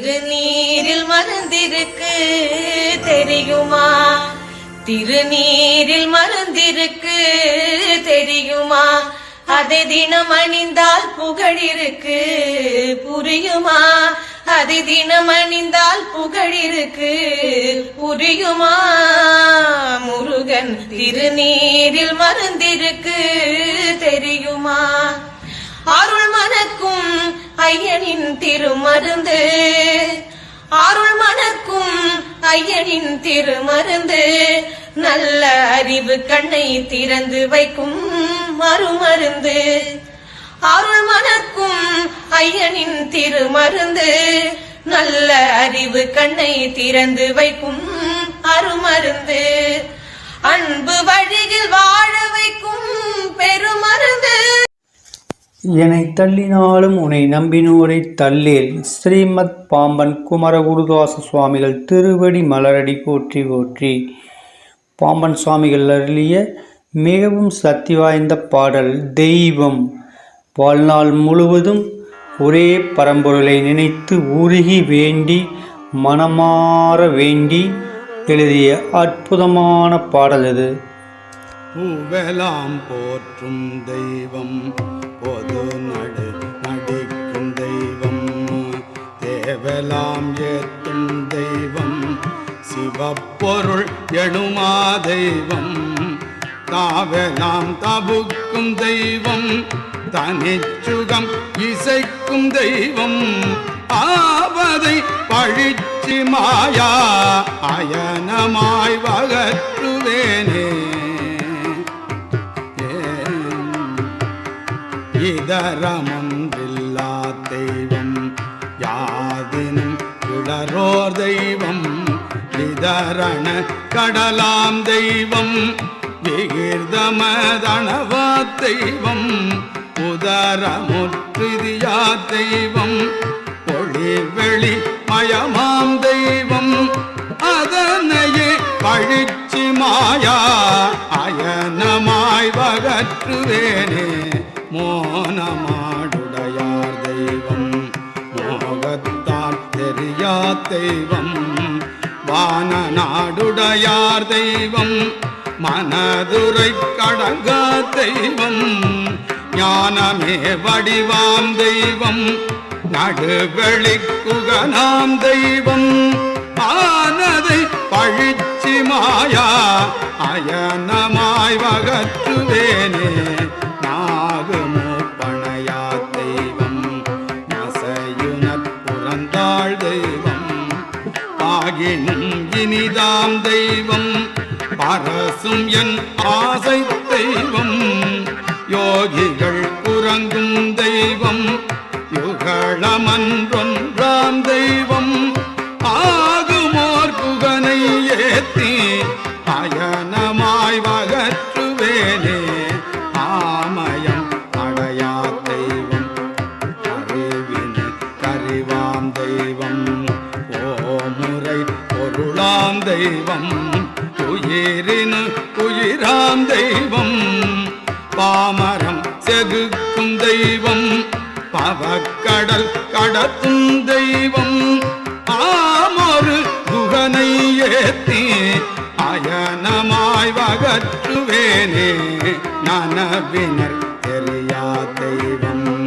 திருநீரில் மருந்திருக்கு தெரியுமா? திருநீரில் மருந்திருக்கு தெரியுமா? அதை தினம் அணிந்தால் புகழிருக்கு புரியுமா? அதை தினம் அணிந்தால் புகழிருக்கு புரியுமா? முருகன் திருநீரில் மருந்திருக்கு தெரியுமா? அருள் மனக்கும் ஐயனின் திருமருந்து. அருள் மணக்கும் ஐயனின் திருமருந்து. நல்ல அறிவு கண்ணை திறந்து வைக்கும் மறுமருந்து. அருள் மணக்கும் ஐயனின் திருமருந்து. நல்ல அறிவு கண்ணை திறந்து வைக்கும் என்னை தள்ளினாலும் உன்னை நம்பினோரை தள்ளேல். ஸ்ரீமத் பாம்பன் குமரகுருதாச சுவாமிகள் திருவடி மலரடி போற்றி போற்றி. பாம்பன் சுவாமிகள் அருளிய மிகவும் சக்தி வாய்ந்த பாடல் தெய்வம் வாழ்நாள் முழுவதும் ஒரே பரம்பொருளை நினைத்து உருகி வேண்டி மனமாற வேண்டி எழுதிய அற்புதமான பாடல் இது. பூவெலாம் போற்றும் தெய்வம். பொது நடு நடிக்கும் தெய்வம். தேவலாம் ஏற்றும் தெய்வம். சிவப்பொருள் எழுமா தெய்வம். தாவலாம் தபுக்கும் தெய்வம். தனிச்சுகம் இசைக்கும் தெய்வம். ஆவதை பழிச்சி மாயா அயனமாய் வகற்றுவேனே இதரமொன்றில்லா தெய்வம் யாதினும் கிளரோர் தெய்வம் விதரண கடலாம் தெய்வம் விகிர்தமதனவா தெய்வம் உதரமுற்றிதியா தெய்வம் ஒளி வெளி மயமாம் தெய்வம் அதனையே பழிச்சி மாயா தெரியா தெய்வம். வான நாடுடையார் தெய்வம். மனதுரை கடங்கா தெய்வம். ஞானமே வடிவாம் தெய்வம். நடுவெளி குகனாம் தெய்வம். ஆனதை பழிச்சி மாயா அயனமாய் வகற்றுவேனே. இனிதாம் தெய்வம் பரசும் என் ஆசை தெய்வம். யோகிகள் குரங்கும் தெய்வம் யுகளமன்றொன்றாம் தெய்வம். ஆகுமோர் புகனை ஏத்தி அயனமாய் வகற்றுவேனே ஆமயம் அடையா தெய்வம் அறிவினு கறிவாம் தெய்வம். உயிராம் தெய்வம் உயிரினு உயிராம் தெய்வம். பாமரம் செகுக்கும் தெய்வம் பவக்கடல் கடத்தும் தெய்வம். ஆமொரு குகனை ஏத்தி அயனமாய் வகற்றுவேனே நனவினர் தெரியா தெய்வம்.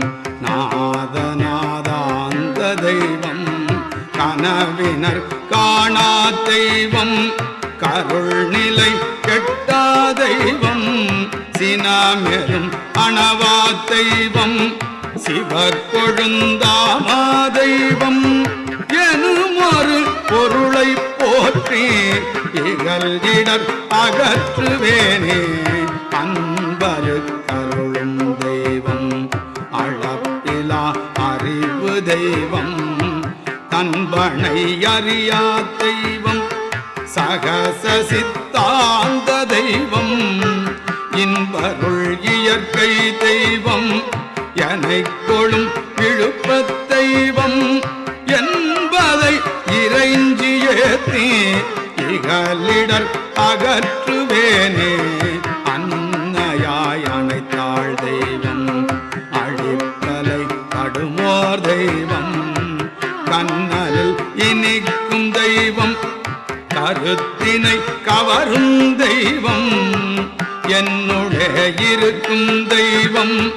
காவினர் காணா தெய்வம். கருள் நிலை கெட்டா தெய்வம். சினாமெரும் அணவா தெய்வம். சிவக்கொழுந்தாமா தெய்வம். எனும் ஒரு பொருளை போற்றி இகல் இடர் அகற்றுவேனே. அன்பரு கருளும் தெய்வம். அளப்பிலா அறிவு தெய்வம். தன்பனை அறியா தெய்வம் சகச சித்தாந்த தெய்வம் இன்பருள் இயற்கை தெய்வம் எனை கொழும் இழுப்ப தெய்வம் என்பதை இறைஞ்சி ஏத்தி இகலிடர் அகற்றுவேனே. அன்னையாய் அனைத்தாள் தெய்வம் அழித்தலை கடுமோர் தெய்வம் கருத்தினை கவரும் தெய்வம். என்னுடைய இருக்கும் தெய்வம்.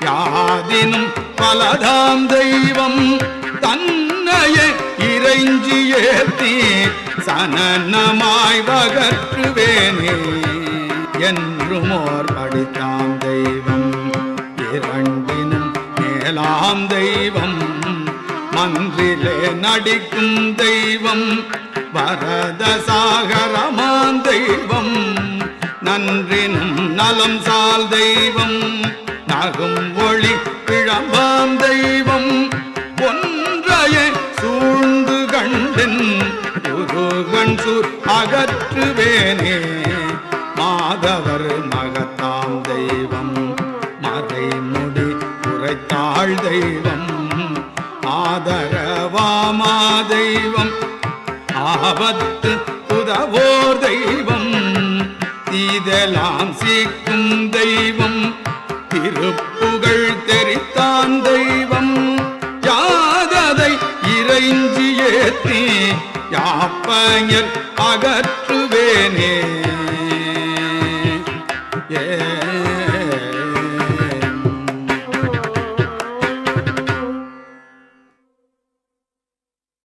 யாதினும் பலதாம் தெய்வம். தன்னைய இறைஞ்சி ஏத்தி சனனமாய் வகற்றுவேனே. என்றுமோர் படித்தாம் தெய்வம். இரண்டினும் மேலாம் தெய்வம். மன்றிலே நடிக்கும் தெய்வம். வரத சாகரமான் தெய்வம். நன்றினும் நலம் சால் தெய்வம். நகும் ஒளி இழம்பாம் தெய்வம். ஒன்றைய சூழ்ந்து கண்டின் உருகன் சூர் அகற்றுவேனே. மாதவர் மகத்தாம் தெய்வம். மதை முடி குறைத்தாள் தெய்வம். ஆதரவாமா தெய்வம். ஆபத்து உதவோர் தெய்வம். தீதலாம் சீக்கும் தெய்வம். திருப்புகழ் தெரித்தான் தெய்வம். யாததை இறைஞ்சி ஏத்தி யாப்பயர் அகற்றுவேனே.